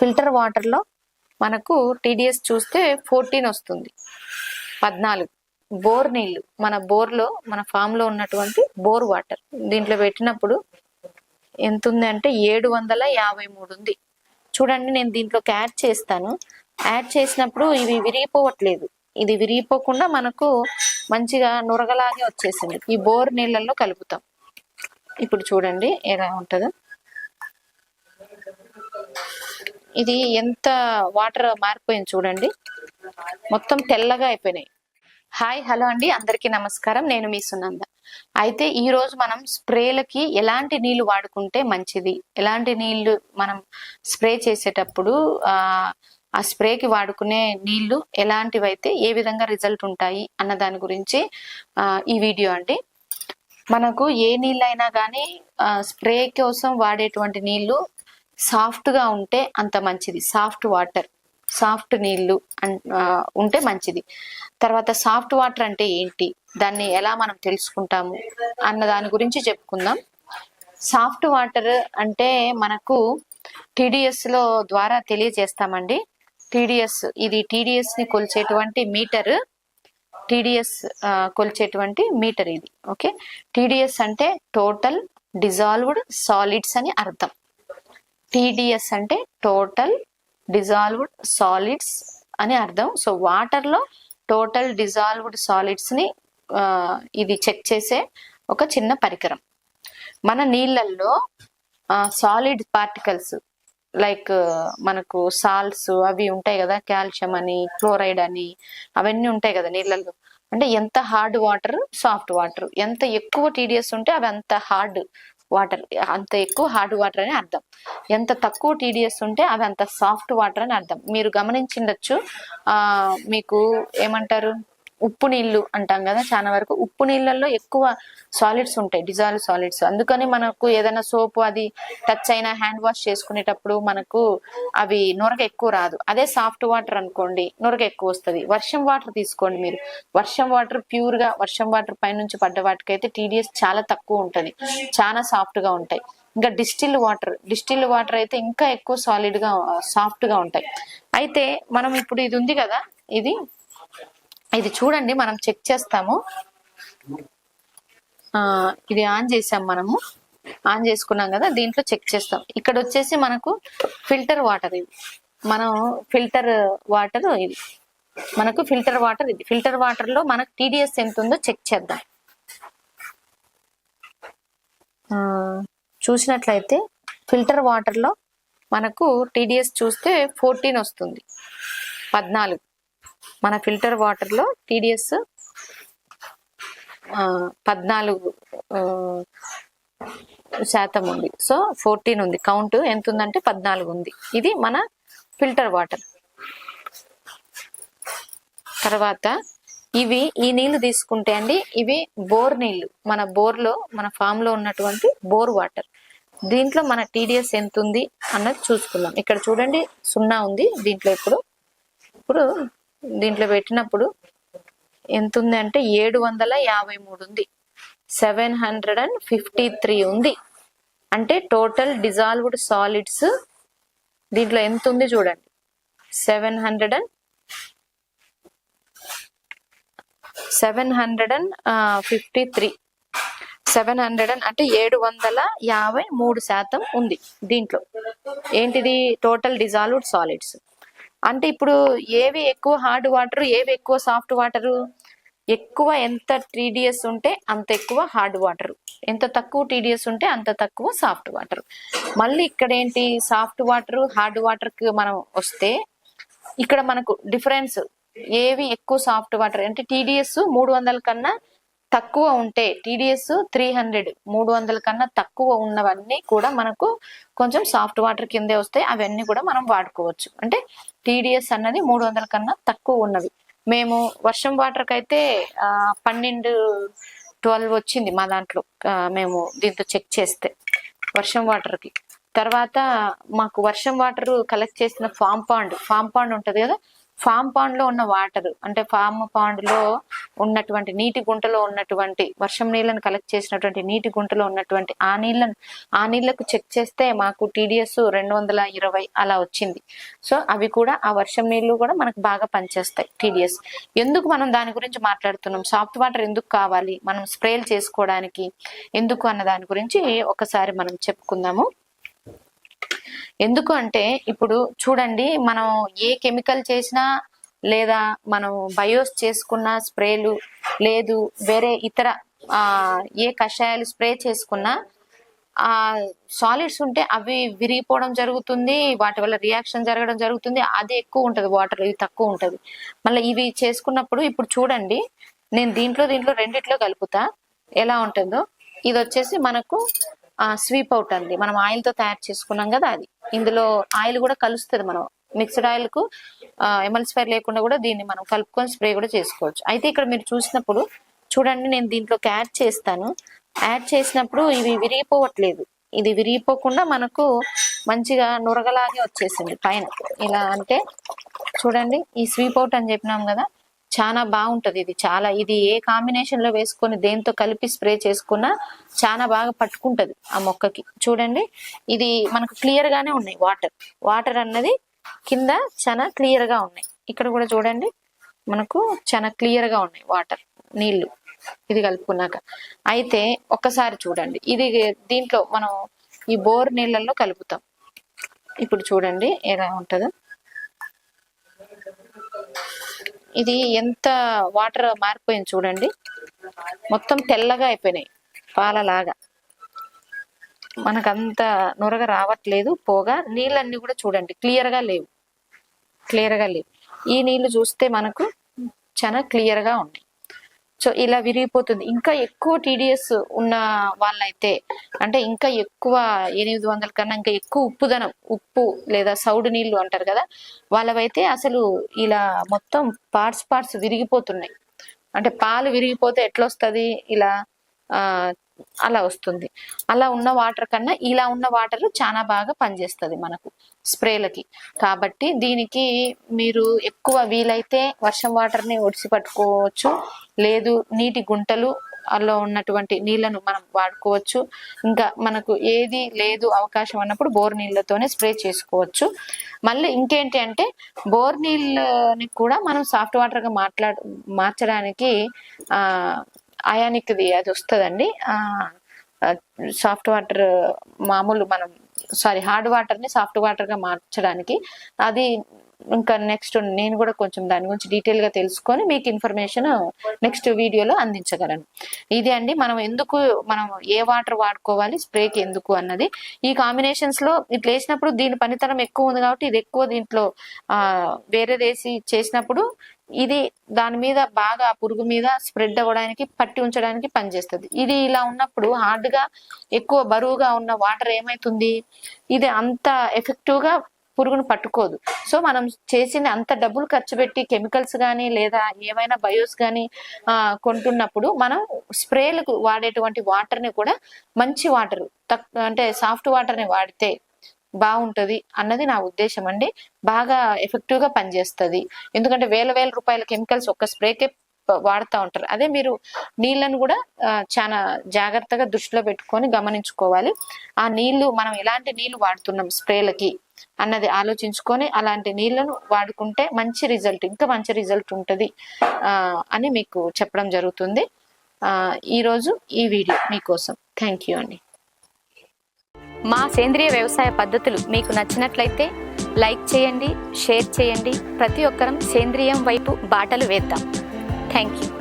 Filter వాటర్లో మనకు TDS చూస్తే ఫోర్టీన్ వస్తుంది. పద్నాలుగు. బోర్ నీళ్ళు మన బోర్లో మన ఫామ్లో ఉన్నటువంటి బోర్ వాటర్. దీంట్లో పెట్టినప్పుడు ఎంత ఉంది అంటే ఏడు వందల యాభై మూడు ఉంది. చూడండి నేను దీంట్లోకి యాడ్ చేస్తాను. యాడ్ చేసినప్పుడు ఇవి విరిగిపోవట్లేదు. ఇది విరిగిపోకుండా మనకు మంచిగా నురగలాగే వచ్చేసింది. ఈ బోర్ నీళ్ళల్లో కలుపుతాం. ఇప్పుడు చూడండి ఎలా ఉంటుందో. ఇది ఎంత వాటర్ మారిపోయింది చూడండి. మొత్తం తెల్లగా అయిపోయినాయి. హాయ్ హలో అండి. అందరికీ నమస్కారం. నేను మీ సునంద. అయితే ఈ రోజు మనం స్ప్రేలకి ఎలాంటి నీళ్ళు వాడుకుంటే మంచిది? ఎలాంటి నీళ్ళు మనం స్ప్రే చేసేటప్పుడు ఆ ఆ స్ప్రేకి వాడుకునే నీళ్ళు ఎలాంటివి అయితే ఏ విధంగా రిజల్ట్ ఉంటాయి అన్న దాని గురించి ఆ, ఈ వీడియో అండి. మనకు ఏ నీళ్ళైనా కానీ స్ప్రే కోసం వాడేటువంటి నీళ్ళు సాఫ్ట్గా ఉంటే అంత మంచిది. సాఫ్ట్ వాటర్ సాఫ్ట్ నీళ్ళు అన్- ఉంటే మంచిది. తర్వాత సాఫ్ట్ వాటర్ అంటే ఏంటి? దాన్ని ఎలా మనం తెలుసుకుంటాము అన్న దాని గురించి చెప్పుకుందాం. సాఫ్ట్ వాటర్ అంటే మనకు టీడీఎస్లో ద్వారా తెలియజేస్తామండి. టీడీఎస్ ఇది టీడీఎస్ని కొలిచేటువంటి మీటర్. టీడీఎస్ కొలిచేటువంటి మీటర్ ఇది. ఓకే? టీడీఎస్ అంటే టోటల్ డిజాల్వ్డ్ సాలిడ్స్ అని అర్థం. టీడీఎస్ అంటే టోటల్ డిజాల్వ్డ్ సాలిడ్స్ అని అర్థం. సో వాటర్లో టోటల్ డిజాల్వ్డ్ సాలిడ్స్ని ఇది చెక్ చేసే ఒక చిన్న పరికరం. మన నీళ్ళల్లో సాలిడ్ పార్టికల్స్ లైక్ మనకు సాల్ట్స్ అవి ఉంటాయి కదా కాల్షియం అని క్లోరైడ్ అని అవన్నీ ఉంటాయి కదా నీళ్ళల్లో. అంటే ఎంత హార్డ్ వాటర్ సాఫ్ట్ వాటర్ ఎంత ఎక్కువ టీడీఎస్ ఉంటే అవి అంత హార్డ్ వాటర్ అంత ఎక్కువ హార్డ్ వాటర్ అని అర్థం. ఎంత తక్కువ టీడీఎస్ ఉంటే అవి అంత సాఫ్ట్ వాటర్ అని అర్థం. మీరు గమనించిండొచ్చు. మీకు ఏమంటారు? ఉప్పు నీళ్ళు అంటాం కదా చాలా వరకు ఉప్పు నీళ్ళల్లో ఎక్కువ సాలిడ్స్ ఉంటాయి డిజాల్వ్ సాలిడ్స్. అందుకని మనకు ఏదైనా సోప్ అది టచ్ అయినా హ్యాండ్ వాష్ చేసుకునేటప్పుడు మనకు అవి నొరగ ఎక్కువ రాదు. అదే సాఫ్ట్ వాటర్ అనుకోండి నొరగ ఎక్కువ వస్తుంది. వర్షం వాటర్ తీసుకోండి మీరు. వర్షం వాటర్ ప్యూర్గా వర్షం వాటర్ పైనుంచి పడ్డ వాటికైతే టీడీఎస్ చాలా తక్కువ ఉంటుంది. చాలా సాఫ్ట్గా ఉంటాయి. ఇంకా డిస్టిల్ వాటర్ డిస్టిల్ వాటర్ అయితే ఇంకా ఎక్కువ సాలిడ్గా సాఫ్ట్గా ఉంటాయి. అయితే మనం ఇప్పుడు ఇది ఉంది కదా ఇది ఇది చూడండి మనం చెక్ చేస్తాము. ఇది ఆన్ చేసాం మనము. ఆన్ చేసుకున్నాం కదా దీంట్లో చెక్ చేస్తాం. ఇక్కడ వచ్చేసి మనకు ఫిల్టర్ వాటర్ ఇది. మనం ఫిల్టర్ వాటర్ ఇది. మనకు ఫిల్టర్ వాటర్ ఇది. ఫిల్టర్ వాటర్లో మనకు టీడీఎస్ ఎంత ఉందో చెక్ చేద్దాం. ఆ, చూసినట్లయితే ఫిల్టర్ వాటర్లో మనకు టీడీఎస్ చూస్తే ఫోర్టీన్ వస్తుంది. పద్నాలుగు. మన ఫిల్టర్ వాటర్లో టీడీఎస్ పద్నాలుగు శాతం ఉంది. సో ఫోర్టీన్ ఉంది. కౌంట్ ఎంత ఉందంటే పద్నాలుగు ఉంది. ఇది మన ఫిల్టర్ వాటర్. తర్వాత ఇవి ఈ నీళ్ళు తీసుకుంటే అండి ఇవి బోర్ నీళ్ళు. మన బోర్లో మన ఫామ్లో ఉన్నటువంటి బోర్ వాటర్. దీంట్లో మన టీడీఎస్ ఎంత ఉంది అన్నది చూసుకుందాం. ఇక్కడ చూడండి సున్నా ఉంది. దీంట్లో ఇప్పుడు ఇప్పుడు దీంట్లో పెట్టినప్పుడు ఎంత ఉంది అంటే ఏడు వందల యాభై మూడు ఉంది. Seven hundred and fifty three ఉంది. అంటే టోటల్ డిజాల్వ్డ్ సాలిడ్స్ దీంట్లో ఎంత ఉంది చూడండి. Seven hundred and seven hundred and fifty three. Seven hundred and అంటే ఏడు వందల యాభై మూడు శాతం ఉంది దీంట్లో. ఏంటిది? Total dissolved solids. అంటే ఇప్పుడు ఏవి ఎక్కువ హార్డ్ వాటర్ ఏవి ఎక్కువ సాఫ్ట్ వాటర్ ఎక్కువ ఎంత టీడీఎస్ ఉంటే అంత ఎక్కువ హార్డ్ వాటర్ ఎంత తక్కువ టీడీఎస్ ఉంటే అంత తక్కువ సాఫ్ట్ వాటర్ మళ్ళీ ఇక్కడ ఏంటి? సాఫ్ట్ వాటర్ హార్డ్ వాటర్కి మనం వస్తే ఇక్కడ మనకు డిఫరెన్స్ ఏవి ఎక్కువ సాఫ్ట్ వాటర్ అంటే టీడీఎస్ మూడు వందల కన్నా తక్కువ ఉంటే టీడీఎస్ త్రీ హండ్రెడ్ మూడు వందల కన్నా తక్కువ ఉన్నవన్నీ కూడా మనకు కొంచెం సాఫ్ట్ వాటర్ కిందే వస్తాయి అవన్నీ కూడా మనం వాడుకోవచ్చు. అంటే టీడీఎస్ అన్నది మూడు వందల కన్నా తక్కువ ఉన్నవి మేము వర్షం వాటర్ కైతే ఆ, పన్నెండు ట్వెల్వ్ వచ్చింది మా దాంట్లో మేము దీంతో చెక్ చేస్తే వర్షం వాటర్కి తర్వాత మాకు వర్షం వాటర్ కలెక్ట్ చేసిన ఫామ్ పాండ్ ఫామ్ పాండ్ ఉంటుంది కదా ఫామ్ పాండ్లో ఉన్న వాటర్ అంటే ఫామ్ పాండ్లో ఉన్నటువంటి నీటి గుంటలో ఉన్నటువంటి వర్షం నీళ్ళను కలెక్ట్ చేసినటువంటి నీటి గుంటలో ఉన్నటువంటి ఆ నీళ్ళను ఆ నీళ్ళకు చెక్ చేస్తే మాకు టీడీఎస్ రెండు వందల ఇరవై అలా వచ్చింది. సో అవి కూడా ఆ వర్షం నీళ్ళు కూడా మనకు బాగా పనిచేస్తాయి టీడీఎస్ ఎందుకు మనం దాని గురించి మాట్లాడుతున్నాం? సాఫ్ట్ వాటర్ ఎందుకు కావాలి? మనం స్ప్రేలు చేసుకోవడానికి ఎందుకు అన్న దాని గురించి ఒకసారి మనం చెప్పుకుందాము. ఎందుకు అంటే ఇప్పుడు చూడండి మనం ఏ కెమికల్ చేసినా లేదా మనం బయోస్ చేసుకున్న స్ప్రేలు లేదు వేరే ఇతర ఏ కషాయాలు స్ప్రే చేసుకున్నా ఆ సాలిడ్స్ ఉంటే అవి విరిగిపోవడం జరుగుతుంది వాటి వల్ల రియాక్షన్ జరగడం జరుగుతుంది అది ఎక్కువ ఉంటుంది వాటర్ ఇది తక్కువ ఉంటది. మళ్ళీ ఇవి చేసుకున్నప్పుడు ఇప్పుడు చూడండి నేను దీంట్లో దీంట్లో రెండిట్లో కలుపుతా ఎలా ఉంటుందో. ఇది వచ్చేసి మనకు స్వీప్ అవుట్ అండి. మనం ఆయిల్తో తయారు చేసుకున్నాం కదా అది. ఇందులో ఆయిల్ కూడా కలుస్తుంది మనం. మిక్స్డ్ ఆయిల్కు ఎమల్సిఫైర్ లేకుండా కూడా దీన్ని మనం కలుపుకొని స్ప్రే కూడా చేసుకోవచ్చు. అయితే ఇక్కడ మీరు చూసినప్పుడు చూడండి నేను దీంట్లోకి యాడ్ చేస్తాను. యాడ్ చేసినప్పుడు ఇవి విరిగిపోవట్లేదు. ఇది విరిగిపోకుండా మనకు మంచిగా నురగలాగే వచ్చేసింది పైన. ఇలా అంటే చూడండి ఈ స్వీప్ అవుట్ అని చెప్పినాం కదా చాలా బాగుంటది ఇది. చాలా ఇది ఏ కాంబినేషన్లో వేసుకొని దేంతో కలిపి స్ప్రే చేసుకున్నా చాలా బాగా పట్టుకుంటది ఆ మొక్కకి. చూడండి ఇది మనకు క్లియర్ గానే ఉన్నాయి వాటర్. వాటర్ అన్నది కింద చాలా క్లియర్గా ఉన్నాయి. ఇక్కడ కూడా చూడండి మనకు చాలా క్లియర్గా ఉన్నాయి వాటర్ నీళ్ళు. ఇది కలుపుకున్నాక. అయితే ఒక్కసారి చూడండి ఇది దీంట్లో మనం ఈ బోర్ నీళ్ళల్లో కలుపుతాం. ఇప్పుడు చూడండి ఎలా ఉంటుందో. ఇది ఎంత వాటర్ మారిపోయింది చూడండి. మొత్తం తెల్లగా అయిపోయినాయి పాలలాగా. మనకంత నురగ రావట్లేదు పోగా. నీళ్ళన్నీ కూడా చూడండి క్లియర్గా లేవు క్లియర్గా లేవు. ఈ నీళ్ళు చూస్తే మనకు చాలా క్లియర్గా ఉన్నాయి. సో ఇలా విరిగిపోతుంది. ఇంకా ఎక్కువ టీడీఎస్ ఉన్న వాళ్ళైతే అంటే ఇంకా ఎక్కువ ఎనిమిది వందల కన్నా ఇంకా ఎక్కువ ఉప్పుదనం ఉప్పు లేదా సౌడు నీళ్ళు అంటారు కదా వాళ్ళవైతే అసలు ఇలా మొత్తం పార్ట్స్ పార్ట్స్ విరిగిపోతున్నాయి. అంటే పాలు విరిగిపోతే ఎట్లొస్తుంది? ఇలా ఆ అలా వస్తుంది. అలా ఉన్న వాటర్ కన్నా ఇలా ఉన్న వాటర్ చాలా బాగా పనిచేస్తుంది మనకు స్ప్రేలకి. కాబట్టి దీనికి మీరు ఎక్కువ వీలైతే వర్షం వాటర్ని ఒడిసి పట్టుకోవచ్చు లేదు నీటి గుంటలు అలా ఉన్నటువంటి నీళ్ళను మనం వాడుకోవచ్చు. ఇంకా మనకు ఏది లేదు అవకాశం అన్నప్పుడు బోర్ నీళ్ళతోనే స్ప్రే చేసుకోవచ్చు. మళ్ళీ ఇంకేంటి అంటే బోర్ నీళ్ళని కూడా మనం సాఫ్ట్ వాటర్గా మాట్లాడ మార్చడానికి అయానిక్ది అది వస్తుందండి. ఆ సాఫ్ట్ వాటర్ మామూలు మనం సారీ హార్డ్ వాటర్ని సాఫ్ట్ వాటర్గా మార్చడానికి. అది ఇంకా నెక్స్ట్ నేను కూడా కొంచెం దాని గురించి డీటెయిల్గా తెలుసుకొని మీకు ఇన్ఫర్మేషన్ నెక్స్ట్ వీడియోలో అందించగలను. ఇది అండి మనం ఎందుకు మనం ఏ వాటర్ వాడుకోవాలి స్ప్రేకి ఎందుకు అన్నది. ఈ కాంబినేషన్స్లో ఇట్లా వేసినప్పుడు దీని పనితనం ఎక్కువ ఉంది కాబట్టి ఇది ఎక్కువ దీంట్లో ఆ వేరేదేసి చేసినప్పుడు ఇది దాని మీద బాగా పురుగు మీద స్ప్రెడ్ అవ్వడానికి పట్టి ఉంచడానికి పనిచేస్తుంది. ఇది ఇలా ఉన్నప్పుడు హార్డ్గా ఎక్కువ బరువుగా ఉన్న వాటర్ ఏమైతుంది? ఇది అంత ఎఫెక్టివ్గా పురుగును పట్టుకోదు. సో మనం చేసిన అంత డబ్బులు ఖర్చు పెట్టి కెమికల్స్ కానీ లేదా ఏమైనా బయోస్ కానీ కొంటున్నప్పుడు మనం స్ప్రేలకు వాడేటువంటి వాటర్ని కూడా మంచి వాటర్ అంటే సాఫ్ట్ వాటర్ని వాడితే బాగుంటుంది అన్నది నా ఉద్దేశం అండి. బాగా ఎఫెక్టివ్గా పనిచేస్తుంది. ఎందుకంటే వేల వేల రూపాయల కెమికల్స్ ఒక్క స్ప్రేకే వాడుతూ ఉంటారు. అదే మీరు నీళ్ళను కూడా చాలా జాగ్రత్తగా దృష్టిలో పెట్టుకొని గమనించుకోవాలి. ఆ నీళ్ళు మనం ఎలాంటి నీళ్ళు వాడుతున్నాం స్ప్రేలకి అన్నది ఆలోచించుకొని అలాంటి నీళ్ళను వాడుకుంటే మంచి రిజల్ట్ ఇంకా మంచి రిజల్ట్ ఉంటుంది అని మీకు చెప్పడం జరుగుతుంది. ఈరోజు ఈ వీడియో మీకోసం. థ్యాంక్ యూ అండి. మా సేంద్రియ వ్యవసాయ పద్ధతులు మీకు నచ్చినట్లయితే లైక్ చేయండి షేర్ చేయండి. ప్రతి ఒక్కరం సేంద్రియం వైపు బాటలు వేద్దాం. Thank you